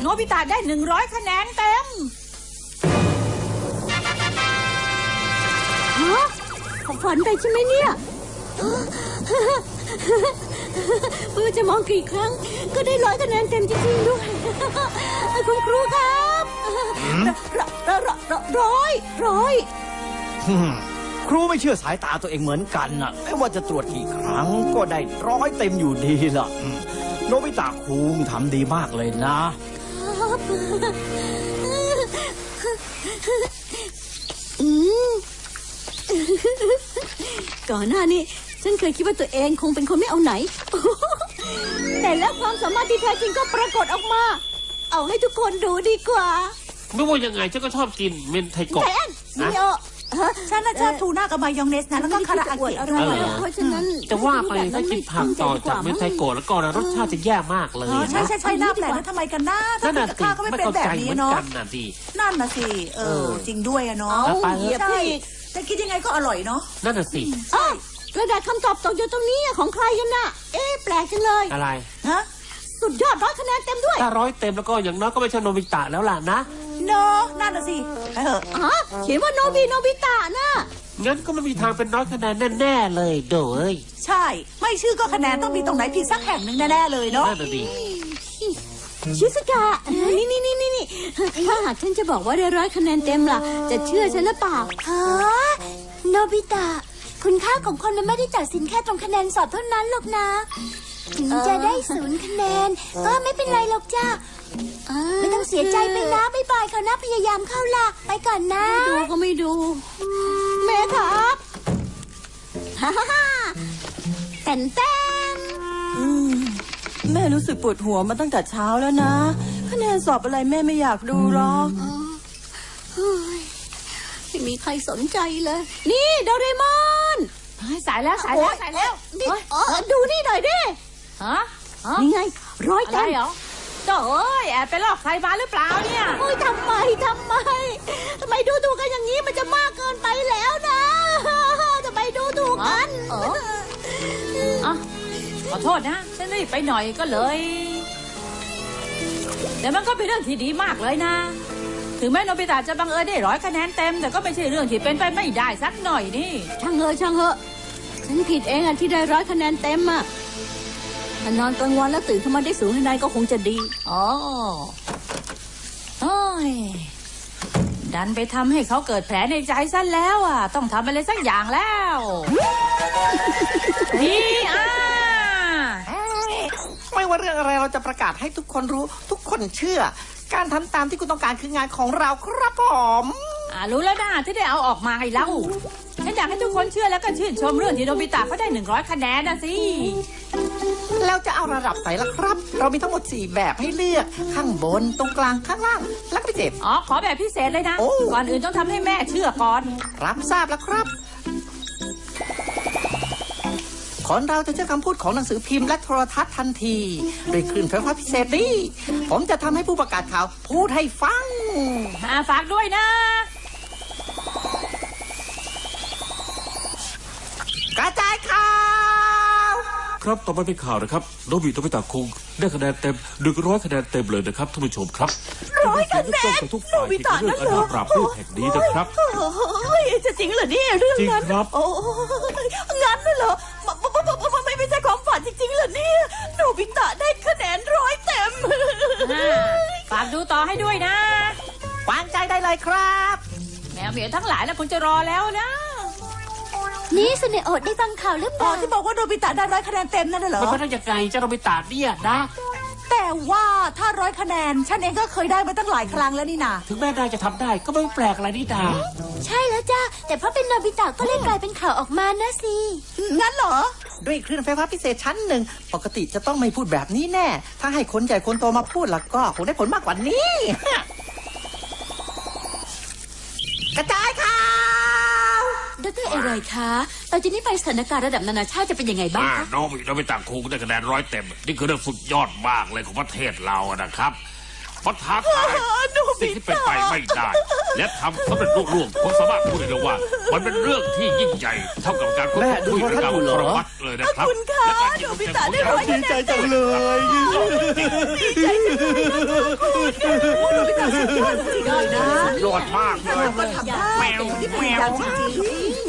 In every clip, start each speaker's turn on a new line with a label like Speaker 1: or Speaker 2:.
Speaker 1: โนบิตะได้หนึ่งร้อยคะแนนเต็ม
Speaker 2: ฮะฝันไปใช่ไหมเนี่ย ไม่ว่าจะมองกี่ครั้ง ก็ได้ร้อยคะแนนเต็มจริงๆด้วย คุณครูครับรรรร้อยร้อย
Speaker 3: ฮึ่มครูไม่เชื่อสายตาตัวเองเหมือนกันนะไม่ว่าจะตรวจกี่ครั้งก็ได้ร้อยเต็มอยู่ดีล่ะอืมโนบิตะคุงทำดีมากเลยนะ
Speaker 2: ครั บ อืมก่อนหน้านี้ ฉันเคยคิดว่าตัวเองคงเป็นคนไม่เอาไหน แต่แล้วความสามารถที่แท้จริงก็ปรากฏออกมา เอาให้ทุกคนดูดีกว่า
Speaker 4: ไม่ว่ายังไงฉันก็ชอบกินเมนไทโกะ
Speaker 2: แทนนิโอฮะ
Speaker 1: ฉันน่ะชอบทูน่ากับมายองเนสนะแล้วก็คาราอา
Speaker 2: อวด
Speaker 1: เกะ
Speaker 2: อะไร
Speaker 1: ด้วย
Speaker 2: เพราะฉะนั้น
Speaker 4: แต่ว่าไปถ้ากินผักต่อจากเมนไทโกะแล้วก็นะรสชาติจะแย่มากเลย
Speaker 1: อ๋อใช่
Speaker 4: นะ
Speaker 1: ใช่ใช่น่าแปลกนะทำไมกันนะถ้า
Speaker 4: นั่น
Speaker 1: กิน
Speaker 4: น่ะ
Speaker 1: กับ
Speaker 4: สิ
Speaker 1: ข้าวก็ไม่
Speaker 4: ไม่
Speaker 1: เป็น
Speaker 4: เข้า
Speaker 1: แบ
Speaker 4: ใจ
Speaker 1: บ
Speaker 4: เห
Speaker 1: นี้
Speaker 4: มือน
Speaker 1: เนาะ
Speaker 4: กันน่ะดิ
Speaker 1: นั่นน่ะสิเอ
Speaker 4: เอ
Speaker 1: อ
Speaker 4: อ
Speaker 1: จริงด้วยอะเนาะ
Speaker 2: เอา
Speaker 4: ไป
Speaker 2: เหยียบ
Speaker 1: ใช่
Speaker 2: อีก
Speaker 1: แต่คิดยังไงก็อร่อยเนาะ
Speaker 4: นั่นน่ะสิ
Speaker 2: อ้าวกระดาษคำตอบตกอยู่ตรงนี้อะของใครกันน่ะ เอ๊ะแปลกจังเลย
Speaker 4: อะไร
Speaker 1: ฮะ
Speaker 2: สุดยอดร้อยคะแนนเต็มด้วย
Speaker 4: ถ้าร้อยเต็มแล้วก็อย่างน้อยก็ไม่ใช่โนบิตะแล้วล่ะนะ
Speaker 1: เนาะนั่นน่ะสิไปเถอะ
Speaker 2: ฮะเขียนว่าโนบิโนบิตะน่ะ
Speaker 4: งั้นก็ไม่มีทางเป็นน้อยคะแนนแน่ๆเลยโดเอ้ย
Speaker 1: ใช่ ไม่ชื่อก็คะแนนต้องมีตรงไหนผิดสักแห่งหนึ่งแน่ๆเลยเนาะ
Speaker 4: นั่นน่ะดิ
Speaker 2: ชิสกะนี่นี่นี่นี่นี่ถ้าหากฉันจะบอกว่าได้ร้อยคะแนนเต็มล่ะ จะเชื่อฉันหรือเปล่า
Speaker 5: ฮะโนบิตะ คุณค่าของคนมันไม่ได้ตัดสินแค่ตรงคะแนนสอบเท่านั้นหรอกนะ ถึงจะได้ศูนย์คะแนน ก็ไม่เป็นไรหรอกจ้าไม่ต้องเสียใจไปนะบ๊ายบายเขานะพยายามเข้าละไปก่อนนะ
Speaker 2: ไม่ดูก็ไม่ดู แม่ครับฮ่าฮ่าฮ่าแต่นแต้ม
Speaker 6: อืมแม่รู้สึกปวดหัวมาตั้งแต่เช้าแล้วนะคะแนนสอบอะไรแม่ไม่อยากดูหรอก
Speaker 2: เฮ้ยไม่มีใครสนใจเลย นี่โดเรมอน
Speaker 1: สายแล้วสายแล้วสายแล้ว
Speaker 2: นี่เออดูนี่หน่อยดิ
Speaker 1: ฮะฮะ
Speaker 2: นี่ไง ร้อย
Speaker 1: อะไร
Speaker 2: เต็ม
Speaker 1: เหรอโถ่เอ้ยแอบไปลอกใครมาหรือเปล่าเนี่ย
Speaker 2: โอ้ยทำไมทำไมทำไมดูถูกกันอย่างนี้มันจะมากเกินไปแล้วนะทำไมดูถูกกัน
Speaker 1: เอออะขอโทษนะฉันรีบไปหน่อยก็เลยแต่มันก็เป็นเรื่องที่ดีมากเลยนะ ถึงแม้โนบิตะจะบังเอิญได้ร้อยคะแนนเต็ม แต่ก็ไม่ใช่เรื่องที่เป็นไปไม่ได้สักหน่อยนี่
Speaker 2: ช่างเถอะช่างเถอะฉันผิดเองอะที่ได้ร้อยคะแนนเต็มอะ ถ้านอนกลางวันแล้วตื่นขึ้นมาได้สูงคะแนนก็คงจะดี
Speaker 1: อ๋อโอ้ยดันไปทำให้เขาเกิดแผลในใจซะแล้วอะ ต้องทำอะไรสักอย่างแล้วนี่อ่า
Speaker 7: ไม่ว่าเรื่องอะไรเราจะประกาศให้ทุกคนรู้ ทุกคนเชื่อ การทำตามที่คุณต้องการคืองานของเราครับผม
Speaker 1: อ่ารู้แล้วนะที่ได้เอาออกมาให้เล่าฉันอยากให้ทุกคนเชื่อแล้วก็ชื่นชมเรื่องที่โนบิตะเขาได้หนึ่งร้อยคะแนนนะสิ
Speaker 7: แล้วจะเอาระดับไหนล่ะครับ เรามีทั้งหมด 4 แบบให้เลือกข้างบนตรงกลางข้างล่าง และก็พิเศษ
Speaker 1: อ๋อ ขอแบบพิเศษเลยนะ
Speaker 7: โอ้
Speaker 1: ก่อนอื่นต้องทำให้แม่เชื่อก่อน
Speaker 7: รับทราบแล้วครับ คนเราจะเชื่อคำพูดของหนังสือพิมพ์และโทรทัศน์ทันทีโดยคลื่นไฟฟ้าพิเศษนี้ผมจะทำให้ผู้ประกาศข่าวพูดให้ฟัง
Speaker 1: อ่าฝากด้วยนะ
Speaker 4: ครับ ต่อไปเป็นข่าวนะครับโนบิโนบิตะคุงได้คะแนนเต็มหนึ่งร้อยคะแนนเต็มเลยนะครับท่านผู้ชมครับร้อยคะแนนทุกฝ่ายที่เรื่องการปราบรูปแห่งนี้นะครับ
Speaker 6: โอ้ยจะจริงเหรอเนี่ยเรื่อง
Speaker 4: จริง
Speaker 6: นั้น
Speaker 4: ครับ
Speaker 6: โอ้ยงั้นน่ะเหรอมมมมมไม่ไม่ใช่ความฝันจริงๆเหรอเนี่ยโนบิตะได้คะแนนร้อยเต็ม
Speaker 1: อ่าฝากดูต่อให้ด้วยนะ
Speaker 7: วางใจได้เลยครับ
Speaker 1: แมวเหมียวทั้งหลายนะคุณจะรอแล้วนะ
Speaker 5: นี่สเนโอดได้ฟังข่าวหรือเป
Speaker 1: อ๋อ
Speaker 5: ล่า
Speaker 1: ที่บอกว่าโนบิตะได้ร้อยคะแนนเต็มนั่นน่ะเหรอ
Speaker 4: มันเป็นได้ยังไงเจ้าโนบิตะเนี่ยนะ
Speaker 1: แต่ว่าถ้าร้อยคะแนน ฉันเองก็เคยได้มาตั้งหลายครั้งแล้วนี่นา
Speaker 4: ถึงแม่นายจะทำได้ก็ไม่แปลกอะไรนี่ดา
Speaker 5: ใช่แล้วจ้าแต่เพราะเป็นโนบิตะก็เลยกลายเป็นข่าวออกมานะสิ
Speaker 1: งั้นเหรอ
Speaker 7: ด้วยคลื่นไฟฟ้าพิเศษชั้นหนึ่ง ปกติจะต้องไม่พูดแบบนี้แน่ ถ้าให้คนใหญ่คนโตมาพูดแล้วก็คงได้ผลมากกว่านี้ กระจายข่าว
Speaker 2: ดรเอไรคะต่อจากนี้ไปสถานการณ์ระดับนานาชาติจะเป็นยังไงบ้าง
Speaker 4: อ่า
Speaker 2: คะ
Speaker 4: โนบิโนบิตะคุงได้คะแนนร้อยเต็ม นี่คือเรื่องสุดยอดมากเลยของประเทศเราอะนะครับมันท้าทายสิ่งที่เป็นไปไม่ได้ และทำสำเร็จรุ่ร่วงผมสามารถพูดได้เลยว่า มันเป็นเรื่องที่ยิ่งใหญ่เท่ากับการค้นพบคุยระดับปรมัตถ์เลยนะครับ
Speaker 6: คุณคะ
Speaker 4: และการ
Speaker 6: โนบิตะได้ร้อย
Speaker 3: ดีใจจังเลย
Speaker 6: โอ้โนบิตะสุดยอดจริงๆเลยนะ
Speaker 3: ยอดมากเลย
Speaker 6: ก็ทำได้แมวที่พยายามจริง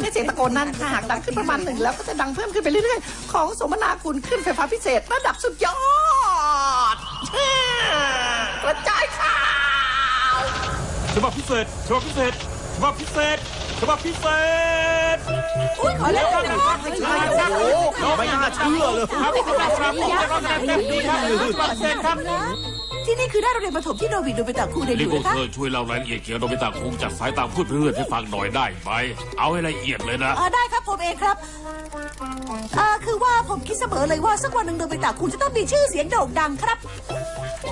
Speaker 7: ในเสียงตะโกนนั้นถ้าหากดังขึ้นประมาณหนึ่งแล้วก็จะดังเพิ่มขึ้นไปเรื่อยๆ ของสมนาคุณขึ้นไฟฟ้าพิเศษระดับสุดยอดกระจายข่าว
Speaker 4: ฉบับพิเศษฉบับพิเศษฉบับพิเศษฉบับพิเศษ
Speaker 6: ๆอุ้ยขอเล่นหน่อยนะ
Speaker 3: โอ้โหไม่น่าเชื่อเลย
Speaker 4: ครับครับครับผมจะต้องการเต็มที่ครับฉบับพิเศษครับ
Speaker 6: ที่นี่คือหน้าโรงเรียนประถมที่โนบิโนบิตะคูเรียนอ
Speaker 4: นี่
Speaker 6: ยู่
Speaker 4: พวก
Speaker 6: นะคะ
Speaker 4: เธอช่วยเล่ารายละเอียดเกี่ยวกับโนบิตะคงจากสายตาพูดเพื่อนให้ฟังหน่อยได้ไหมเอาให้ละเอียดเลยนะ
Speaker 6: อ่าได้ครับผมเองครับอ่าคือว่าผมคิดเสมอเลยว่าสักวันหนึ่งโนบิตะคูจะต้องมีชื่อเสียงโด่งดังครับ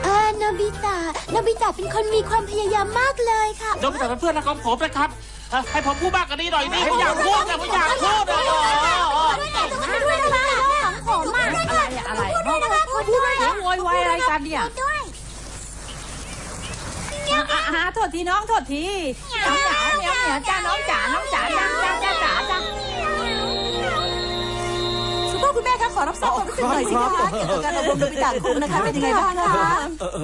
Speaker 5: เออโนบิตะโนบิตะเป็นคนมีความพยายามมากเลยค่ะ
Speaker 8: โนบิตะเป็นเพื่อนรักของผมนะครับเอ่อให้ผมพูดมากกว่านี้หน่อยนี่ผมอยากพูดนะผมอยากพูดนะ
Speaker 5: ด้วยนะคะของผมอะ
Speaker 1: อะไรอะอะไร
Speaker 5: ด้วยนะคะขอด้วย
Speaker 1: เสียงโวยวายอะไรกันเนี่ย
Speaker 5: ด้วย
Speaker 1: อะอะอะโทษทีน้องโทษทีน้องจ๋าเหมียวเหมียวจ้าน้องจ๋าน้องจ๋าจ้าจ้าจ้าจ๋าจ้า
Speaker 6: คุณพ่อคุณแม่คะขอรับทราบความรู้สึกหน่อยสิคะเกี่ยวกับการอบรมโนบิตะคุงนะคะเป็นยังไงบ้างคะ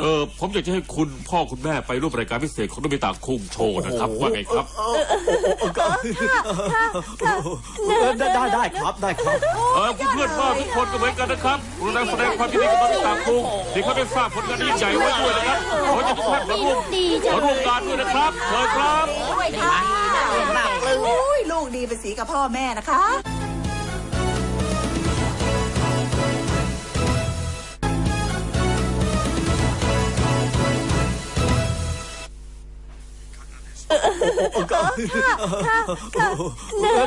Speaker 4: เออผมอยากจะให้คุณพ่อคุณแม่ไปร่วมรายการพิเศษของโนบิตะคุงโชว์นะครับว่าไงครับ
Speaker 3: ได้ได้ได้ครับได้ครับ
Speaker 4: เออเพื่อนๆบ้านทุกคนก็เหมือนกันนะครับกรุณาแสดงความยินดีกับโนบิตะคุงที่เขาได้สร้างผลงานยิ่งใหญ่ไว้ด้วยนะครับขอจะทุกท่านมาร่วม
Speaker 5: ดีจัง
Speaker 4: มาร่วมงานด้วยนะครับเชิญครับ
Speaker 6: ด้วยค่ะอุ้ยลูกดีเป็นสีกับพ่อแม่นะคะ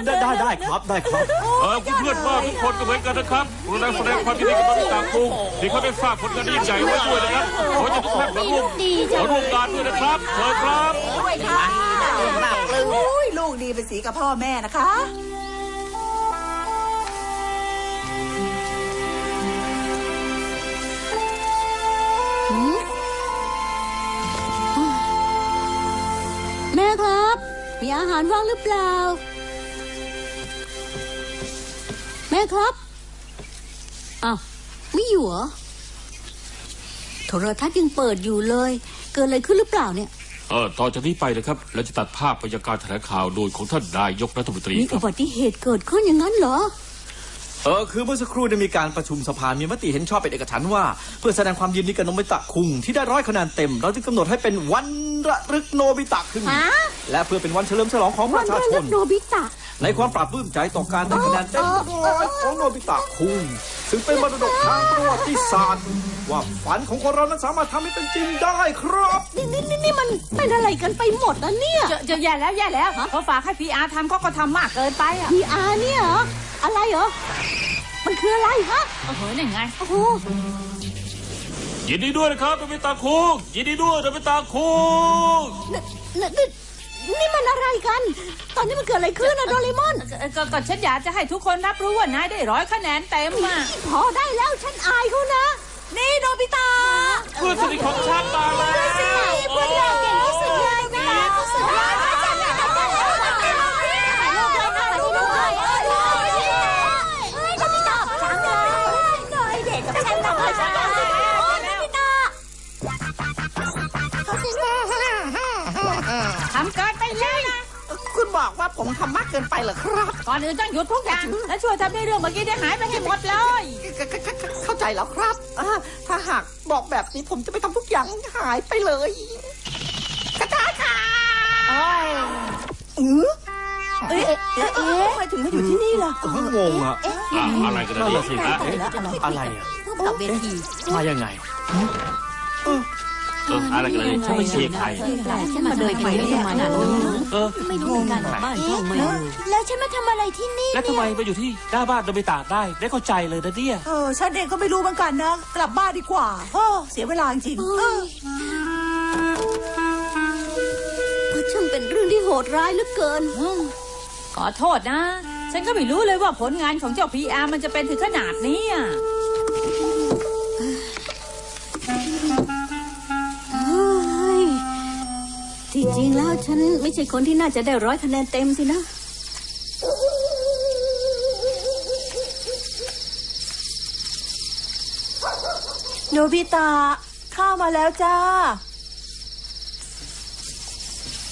Speaker 3: ได้ได้ได้ครับได้ครับ
Speaker 4: เออเพื่อนบ้านทุกคนก็เหมือนกันนะครับรุณาแสดงความยินดีกับโนบิตะคุงที่เขาได้สร้างผลงานยิ่งใหญ่ไว้ด้วยนะครับขอจะทุกท่านมาร่วมมาร่วมงานด้วยนะครับเชิญครับ
Speaker 6: ด้วยค่ะอุ้ยลูกดีเป็นสีกับพ่อแม่นะคะ
Speaker 2: อาหารว่างหรือเปล่า แม่ครับอ้าวไม่อยู่เหรอโทรทัศน์ยังเปิดอยู่เลย เกิดอะไรขึ้นหรือเปล่าเนี่ย
Speaker 4: เออต่อจากนี้ไปนะครับ เราจะตัดภาพบรรยากาศแถลงข่าวโดยของท่านนายกรัฐมนตรี
Speaker 2: มี
Speaker 4: ค
Speaker 2: อุ
Speaker 4: รับ
Speaker 2: บัติเหตุเกิดขึ้นอย่างนั้นเหรอ
Speaker 3: เออคือเมื่อสักครู่ได้มีการประชุมสภามีมติเห็นชอบเป็นเอกฉันท์ว่า เพื่อแสดงความยินดีกับโนบิตะคุงที่ได้ร้อยคะแนนเต็ม เราจึงกำหนดให้เป็นวันระลึกโนบิตะขึ้น
Speaker 2: ฮะ
Speaker 3: และเพื่อเป็นวันเฉลิมฉลองของป
Speaker 2: วัน
Speaker 3: ระชา
Speaker 2: ระ
Speaker 3: ช
Speaker 2: ลึ
Speaker 3: น
Speaker 2: กโนบิตะ
Speaker 3: ในความปราบปลื้มใจต่อการได้คะแนนเต็มร้อยของโนบิตะคุงซึ่งเป็นมรดกทางประวัติศาสตร์ ว่าฝันของคนเรานั้นสามารถทำให้เป็นจริงได้ครับ
Speaker 2: นี่นี่นี่นี่มันเป็นอะไรกันไปหมดนะเนี่ย
Speaker 1: เจอเจอแย่แล้วแย่แล้วเขาฝากให้พีอาร์ทำเขาก็ทำมากเกินไปอะ
Speaker 2: พีอาร์เนี่ยเหรอ อะไรเหรอ มันคืออะไรฮะ
Speaker 1: โอ้โหนี่ไง
Speaker 2: โอ้โห
Speaker 4: ยินดีด้วยนะครับโนบิตะคุงยินดีด้วยโนบิตะคุง
Speaker 2: นี่นี่นี่มันอะไรกัน ตอนนี้มันเกิดอะไรขึ้นอะโดเรมอน
Speaker 1: ก็ก็ก็ฉันอยากจะให้ทุกคนรับรู้ว่านายได้ร้อยคะแนนเต็มอะ
Speaker 2: พอได้แล้วฉันอายเขานะ
Speaker 6: นี่โนบิตะ
Speaker 4: เพื่อนสนิทของฉันมาแล้ว
Speaker 5: พวกเราเก่งที่สุดเลย บอก
Speaker 1: ว่า
Speaker 7: ผมทำมากเกินไปเหรอครับ
Speaker 1: ก่อนอื่นต้องหยุดทุกอย่าง และช่วยทำให้เรื่องเมื่อกี้ได้หายไปให้หมดเลย
Speaker 7: เข้าใจแล้วครับอ่าถ้าหากบอกแบบนี้ผมจะไปทำทุกอย่างให้หายไปเลยกระจายข่าว
Speaker 1: โอ้ย
Speaker 6: เอ๊ะเอ๊ะเอ๊ะทำไมถึงมาอยู่ที่นี่ล่ะ
Speaker 3: ก็งงอะ
Speaker 4: อะอะไรกัน
Speaker 3: นั่น
Speaker 4: เนี่
Speaker 3: น่ะสิ
Speaker 4: ย
Speaker 3: ฮะ
Speaker 4: ฮะ
Speaker 3: เอ๊ะอะไรอะ
Speaker 2: กับเวที
Speaker 3: มายังไง
Speaker 4: เออ อะไรกันเนี่ยฉันไม่เชียร์ใคร
Speaker 2: ฉันมาเดินไปไม่มานั่น
Speaker 8: เออ
Speaker 2: ไม่รู้กันบ้านช่องไม่
Speaker 5: แล้ว
Speaker 2: รู้
Speaker 5: แล้วฉันมาทำอะไรที่นี่
Speaker 8: แล้วทำไมมาอยู่ที่หน้าบ้านโนบิตะได้ ได้เข้าใจเลยนะเนี่ย
Speaker 6: เออฉันเองก็ไม่รู้เหมือนกันนะ กลับบ้านดีกว่าเออเสียเวลาจริงๆเออ
Speaker 2: เพราะช่างเป็นเรื่องที่โหดร้ายเหลือเกิน
Speaker 1: อืมขอโทษนะ ฉันก็ไม่รู้เลยว่าผลงานของเจ้าพีอาร์มันจะเป็นถึงขนาดนี้อะ
Speaker 2: จริงแล้วฉันไม่ใช่คนที่น่าจะได้ร้อยคะแนนเต็มสินะ
Speaker 6: โนบิตะข้าวมาแล้วจ้า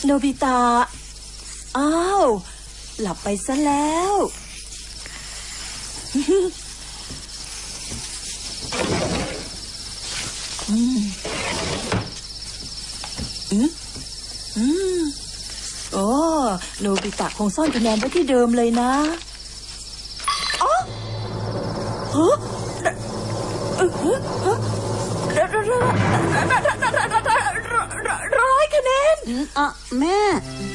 Speaker 6: โนบิตะอ้าว หลับไปซะแล้ว อืมอืมอืมโอ้ โนบิตะคงซ่อนคะแนนไว้ที่เดิมเลยนะอ๋อฮะเออฮะฮะร้อยคะแนน
Speaker 2: อะแม่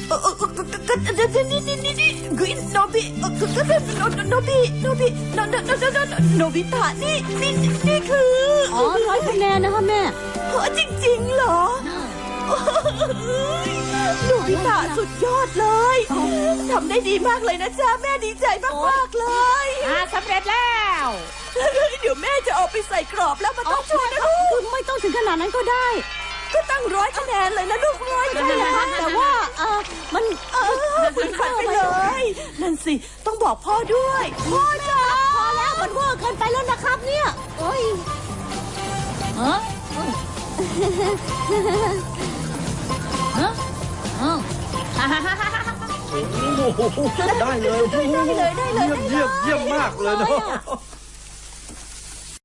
Speaker 6: เออเออก็ก็ก็ก็นี่นี่นี่นี่กรีนโนบิโนบิโนบิโนโนโนโนโนโนบิตะนี่นี่นี่คือ
Speaker 2: อ๋อร้อยคะแนนนะคะแม่
Speaker 6: เออจริงๆเหรอ โนบิตะสุดยอดเลยทำได้ดีมากเลยนะจ๊ะแม่ดีใจมากๆเลย
Speaker 1: อ่าสำเร็จแล้ว
Speaker 6: เดี๋ยวแม่จะเอาไปใส่กรอบแล้วมาต้องช่วยนะลูก
Speaker 2: คุณไม่ต้องถึงขนาดนั้นก็ได้
Speaker 6: ก็ตั้งร้อยคะแนนเลยนะลูกร้อยคะแนน
Speaker 2: แต่ว่าเออมัน
Speaker 6: เออฝึกขัดไปเลย นั่นสิต้องบอกพ่อด้วยพ่อจ๋า
Speaker 2: พอแล้วมันเวอร์เกินไปแล้วนะครับเนี่ยโอ้ย
Speaker 1: ฮะฮะฮะ
Speaker 3: โอ้โหได้เลยได้เลยได้เลย เยี่ยมเยี่ยมเยี่ยมมากเลยเนาะ